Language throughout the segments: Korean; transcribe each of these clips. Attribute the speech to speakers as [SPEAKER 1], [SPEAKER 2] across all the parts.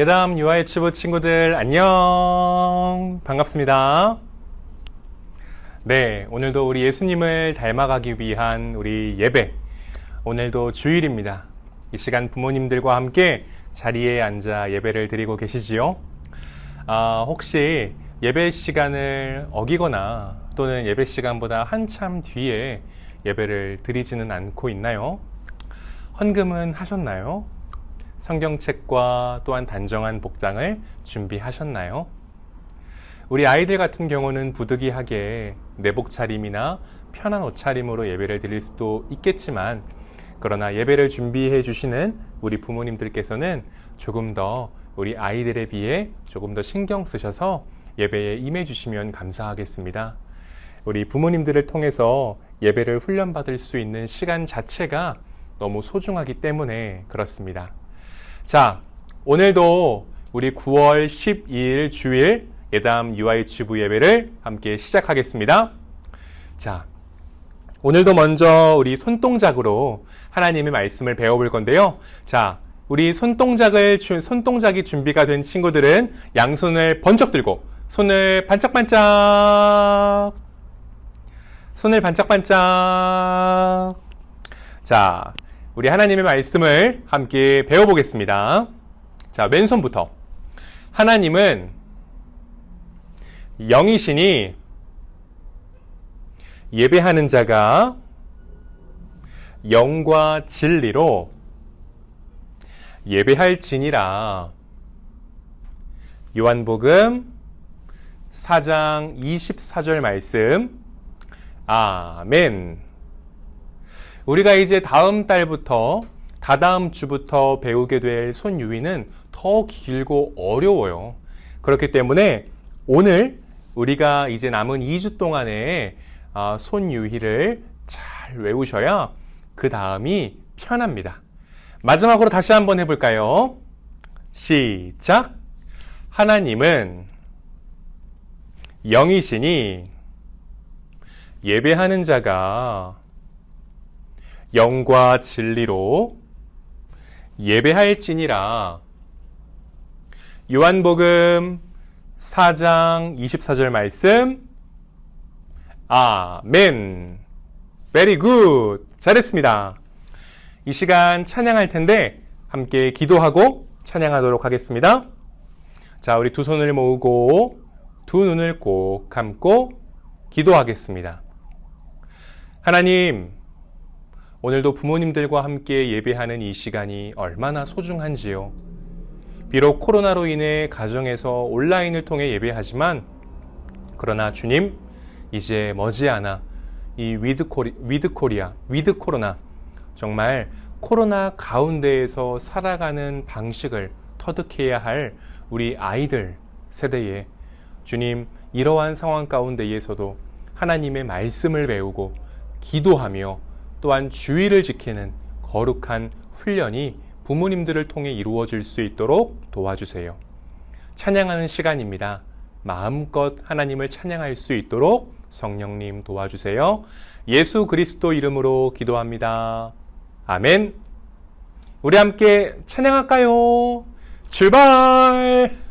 [SPEAKER 1] 어, 예담 유아유치부 친구들 안녕 반갑습니다. 네, 오늘도 우리 예수님을 닮아가기 위한 우리 예배 오늘도 주일입니다. 이 시간 부모님들과 함께 자리에 앉아 예배를 드리고 계시지요? 아, 혹시 예배 시간을 어기거나 또는 예배 시간보다 한참 뒤에 예배를 드리지는 않고 있나요? 헌금은 하셨나요? 성경책과 또한 단정한 복장을 준비하셨나요? 우리 아이들 같은 경우는 부득이하게 내복 차림이나 편한 옷차림으로 예배를 드릴 수도 있겠지만 그러나 예배를 준비해 주시는 우리 부모님들께서는 조금 더 우리 아이들에 비해 조금 더 신경 쓰셔서 예배에 임해 주시면 감사하겠습니다. 우리 부모님들을 통해서 예배를 훈련받을 수 있는 시간 자체가 너무 소중하기 때문에 그렇습니다. 자, 오늘도 우리 9월 12일 주일 예담 UI치부 예배를 함께 시작하겠습니다. 자, 오늘도 먼저 우리 손동작으로 하나님의 말씀을 배워볼 건데요. 자, 우리 손동작을, 손동작이 준비가 된 친구들은 양손을 번쩍 들고 손을 반짝반짝 손을 반짝반짝 자, 우리 하나님의 말씀을 함께 배워보겠습니다. 자, 왼손부터. 하나님은 영이시니 예배하는 자가 영과 진리로 예배할 지니라. 요한복음 4장 24절 말씀. 아멘. 우리가 이제 다음 달부터 다다음 주부터 배우게 될 손유희는 더 길고 어려워요. 그렇기 때문에 오늘 우리가 이제 남은 2주 동안에 아, 손유희를 잘 외우셔야 그 다음이 편합니다. 마지막으로 다시 한번 해볼까요? 시작. 하나님은 영이시니 예배하는 자가 영과 진리로 예배할지니라. 요한복음 4장 24절 말씀. 아멘. 베리 굿. 잘했습니다. 이 시간 찬양할 텐데 함께 기도하고 찬양하도록 하겠습니다. 자, 우리 두 손을 모으고 두 눈을 꼭 감고 기도하겠습니다. 하나님, 오늘도 부모님들과 함께 예배하는 이 시간이 얼마나 소중한지요. 비록 코로나로 인해 가정에서 온라인을 통해 예배하지만, 그러나 주님, 이제 머지않아 이 위드 코리, 위드 코리아, 위드 코로나, 정말 코로나 가운데에서 살아가는 방식을 터득해야 할 우리 아이들 세대에 주님, 이러한 상황 가운데에서도 하나님의 말씀을 배우고 기도하며 또한 주의를 지키는 거룩한 훈련이 부모님들을 통해 이루어질 수 있도록 도와주세요. 찬양하는 시간입니다. 마음껏 하나님을 찬양할 수 있도록 성령님 도와주세요. 예수 그리스도 이름으로 기도합니다. 아멘. 우리 함께 찬양할까요? 출발!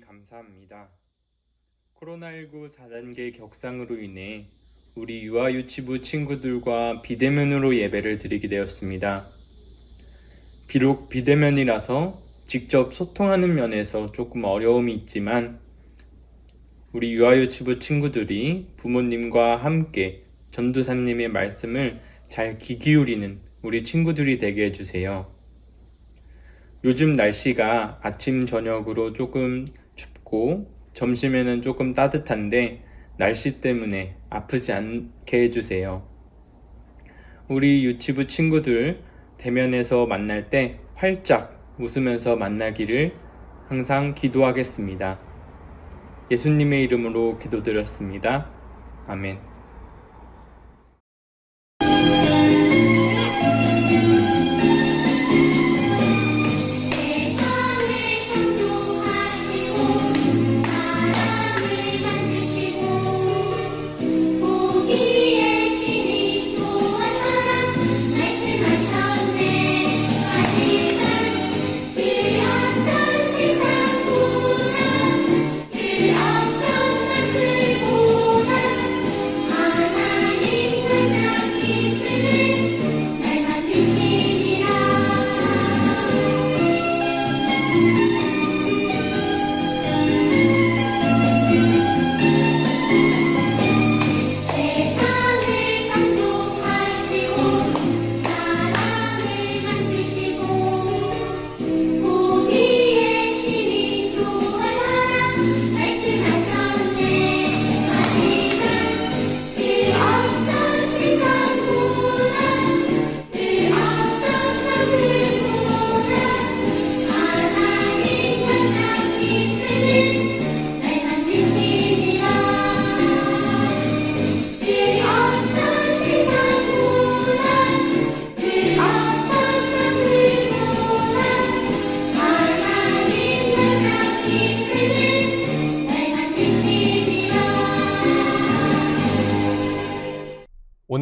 [SPEAKER 2] 감사합니다. 코로나19 4단계 격상으로 인해 우리 유아유치부 친구들과 비대면으로 예배를 드리게 되었습니다. 비록 비대면이라서 직접 소통하는 면에서 조금 어려움이 있지만 우리 유아유치부 친구들이 부모님과 함께 전도사님의 말씀을 잘 귀 기울이는 우리 친구들이 되게 해주세요. 요즘 날씨가 아침, 저녁으로 조금 춥고 점심에는 조금 따뜻한데 날씨 때문에 아프지 않게 해주세요. 우리 유치부 친구들 대면에서 만날 때 활짝 웃으면서 만나기를 항상 기도하겠습니다. 예수님의 이름으로 기도드렸습니다. 아멘.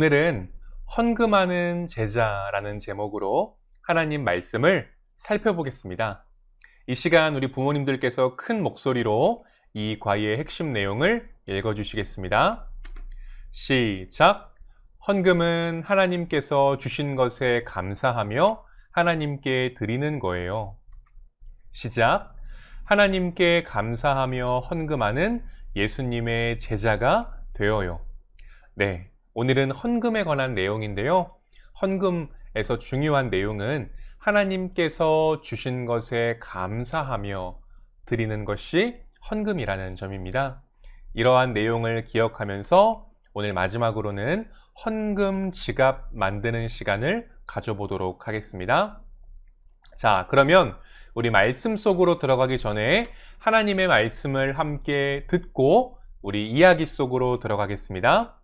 [SPEAKER 1] 오늘은 헌금하는 제자라는 제목으로 하나님 말씀을 살펴보겠습니다. 이 시간 우리 부모님들께서 큰 목소리로 이 과의의 핵심 내용을 읽어주시겠습니다. 시작. 헌금은 하나님께서 주신 것에 감사하며 하나님께 드리는 거예요. 시작. 하나님께 감사하며 헌금하는 예수님의 제자가 되어요. 네. 오늘은 헌금에 관한 내용인데요. 헌금에서 중요한 내용은 하나님께서 주신 것에 감사하며 드리는 것이 헌금이라는 점입니다. 이러한 내용을 기억하면서 오늘 마지막으로는 헌금 지갑 만드는 시간을 가져보도록 하겠습니다. 자, 그러면 우리 말씀 속으로 들어가기 전에 하나님의 말씀을 함께 듣고 우리 이야기 속으로 들어가겠습니다.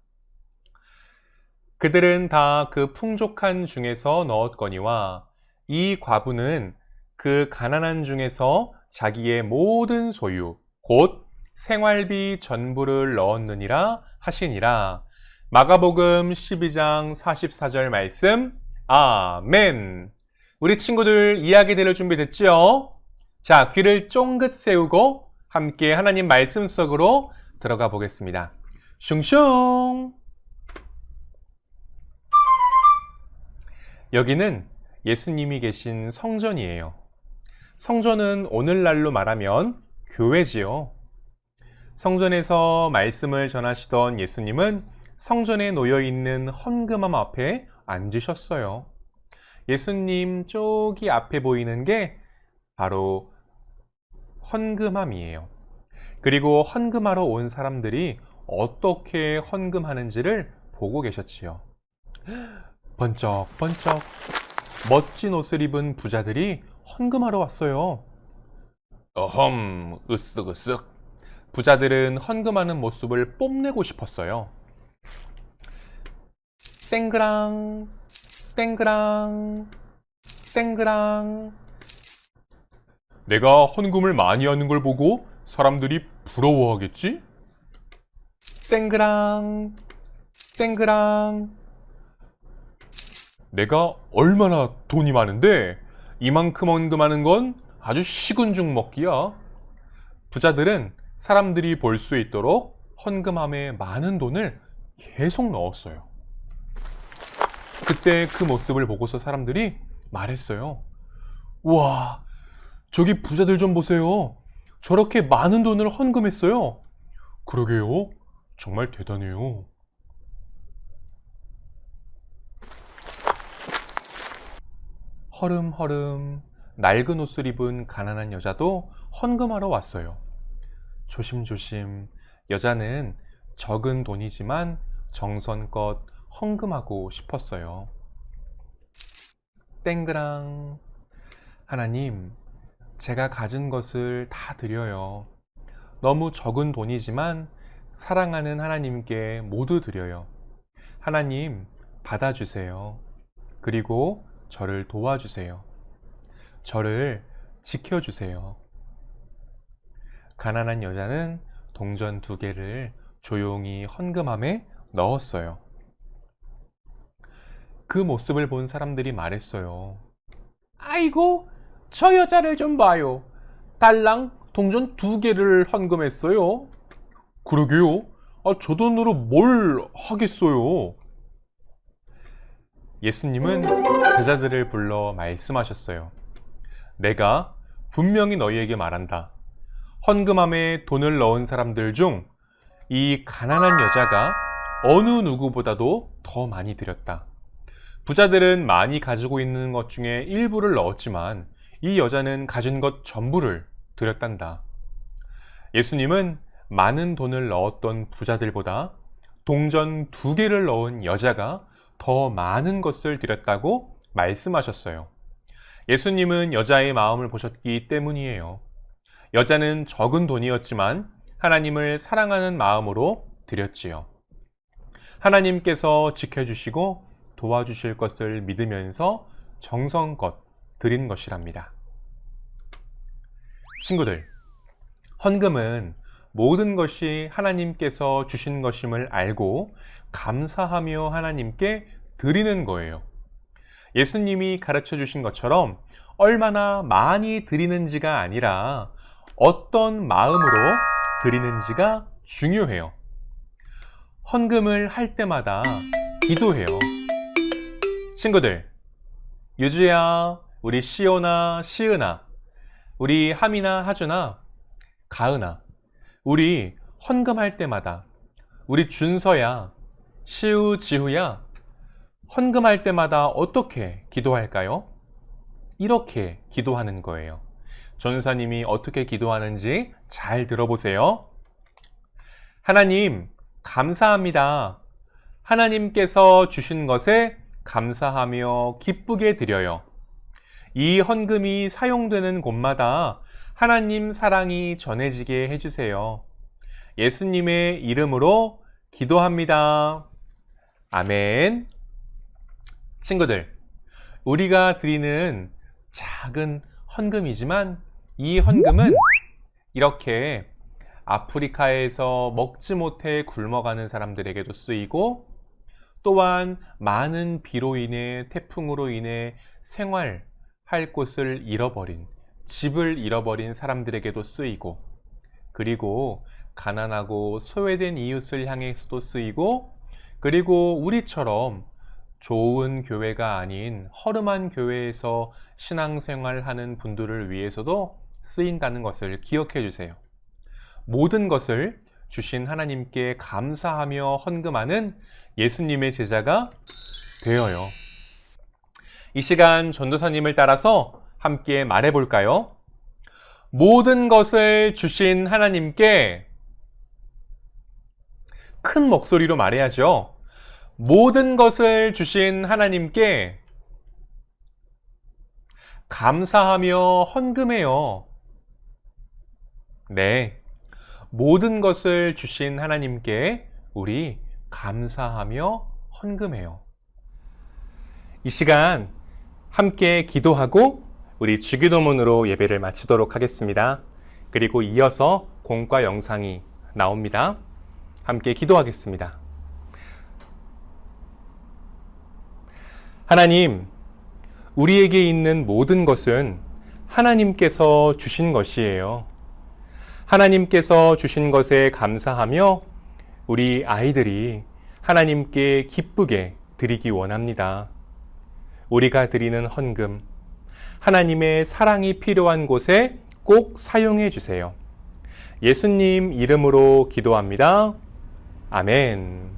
[SPEAKER 1] 그들은 다 그 풍족한 중에서 넣었거니와 이 과부는 그 가난한 중에서 자기의 모든 소유, 곧 생활비 전부를 넣었느니라 하시니라. 마가복음 12장 44절 말씀. 아멘. 우리 친구들 이야기 들을 준비 됐지요? 자, 귀를 쫑긋 세우고 함께 하나님 말씀 속으로 들어가 보겠습니다. 슝슝. 여기는 예수님이 계신 성전이에요. 성전은 오늘날로 말하면 교회지요. 성전에서 말씀을 전하시던 예수님은 성전에 놓여 있는 헌금함 앞에 앉으셨어요. 예수님 저기 앞에 보이는 게 바로 헌금함이에요. 그리고 헌금하러 온 사람들이 어떻게 헌금하는지를 보고 계셨지요. 번쩍번쩍 멋진 옷을 입은 부자들이 헌금하러 왔어요. 어험, 으쓱으쓱. 부자들은 헌금하는 모습을 뽐내고 싶었어요. 땡그랑, 땡그랑, 땡그랑. 내가 헌금을 많이 하는 걸 보고 사람들이 부러워하겠지? 땡그랑, 땡그랑. 내가 얼마나 돈이 많은데 이만큼 헌금하는 건 아주 식은 죽 먹기야. 부자들은 사람들이 볼 수 있도록 헌금함에 많은 돈을 계속 넣었어요. 그때 그 모습을 보고서 사람들이 말했어요. 와, 저기 부자들 좀 보세요. 저렇게 많은 돈을 헌금했어요. 그러게요. 정말 대단해요. 허름허름 낡은 옷을 입은 가난한 여자도 헌금하러 왔어요. 조심조심 여자는 적은 돈이지만 정성껏 헌금하고 싶었어요. 땡그랑 하나님, 제가 가진 것을 다 드려요. 너무 적은 돈이지만 사랑하는 하나님께 모두 드려요. 하나님, 받아주세요. 그리고 저를 도와주세요. 저를 지켜주세요. 가난한 여자는 동전 두 개를 조용히 헌금함에 넣었어요. 그 모습을 본 사람들이 말했어요. 아이고, 저 여자를 좀 봐요. 달랑 동전 두 개를 헌금했어요. 그러게요. 아, 저 돈으로 뭘 하겠어요? 예수님은 제자들을 불러 말씀하셨어요. 내가 분명히 너희에게 말한다. 헌금함에 돈을 넣은 사람들 중 이 가난한 여자가 어느 누구보다도 더 많이 드렸다. 부자들은 많이 가지고 있는 것 중에 일부를 넣었지만 이 여자는 가진 것 전부를 드렸단다. 예수님은 많은 돈을 넣었던 부자들보다 동전 두 개를 넣은 여자가 더 많은 것을 드렸다고 말씀하셨어요. 예수님은 여자의 마음을 보셨기 때문이에요. 여자는 적은 돈이었지만 하나님을 사랑하는 마음으로 드렸지요. 하나님께서 지켜주시고 도와주실 것을 믿으면서 정성껏 드린 것이랍니다. 친구들, 헌금은 모든 것이 하나님께서 주신 것임을 알고 감사하며 하나님께 드리는 거예요. 예수님이 가르쳐 주신 것처럼 얼마나 많이 드리는지가 아니라 어떤 마음으로 드리는지가 중요해요. 헌금을 할 때마다 기도해요. 친구들, 유주야, 우리 시오나, 시은아, 우리 하미나, 하준아, 가은아, 우리 헌금할 때마다, 우리 준서야, 시우, 지후야, 헌금할 때마다 어떻게 기도할까요? 이렇게 기도하는 거예요. 전사님이 어떻게 기도하는지 잘 들어보세요. 하나님, 감사합니다. 하나님께서 주신 것에 감사하며 기쁘게 드려요. 이 헌금이 사용되는 곳마다 하나님 사랑이 전해지게 해주세요. 예수님의 이름으로 기도합니다. 아멘. 친구들, 우리가 드리는 작은 헌금이지만 이 헌금은 이렇게 아프리카에서 먹지 못해 굶어가는 사람들에게도 쓰이고 또한 많은 비로 인해 태풍으로 인해 생활할 곳을 잃어버린 집을 잃어버린 사람들에게도 쓰이고 그리고 가난하고 소외된 이웃을 향해서도 쓰이고 그리고 우리처럼 좋은 교회가 아닌 허름한 교회에서 신앙생활하는 분들을 위해서도 쓰인다는 것을 기억해 주세요. 모든 것을 주신 하나님께 감사하며 헌금하는 예수님의 제자가 되어요. 이 시간 전도사님을 따라서 함께 말해 볼까요? 모든 것을 주신 하나님께 큰 목소리로 말해야죠. 모든 것을 주신 하나님께 감사하며 헌금해요. 네. 모든 것을 주신 하나님께 우리 감사하며 헌금해요. 이 시간 함께 기도하고 우리 주기도문으로 예배를 마치도록 하겠습니다. 그리고 이어서 공과 영상이 나옵니다. 함께 기도하겠습니다. 하나님, 우리에게 있는 모든 것은 하나님께서 주신 것이에요. 하나님께서 주신 것에 감사하며 우리 아이들이 하나님께 기쁘게 드리기 원합니다. 우리가 드리는 헌금, 하나님의 사랑이 필요한 곳에 꼭 사용해 주세요. 예수님 이름으로 기도합니다. 아멘.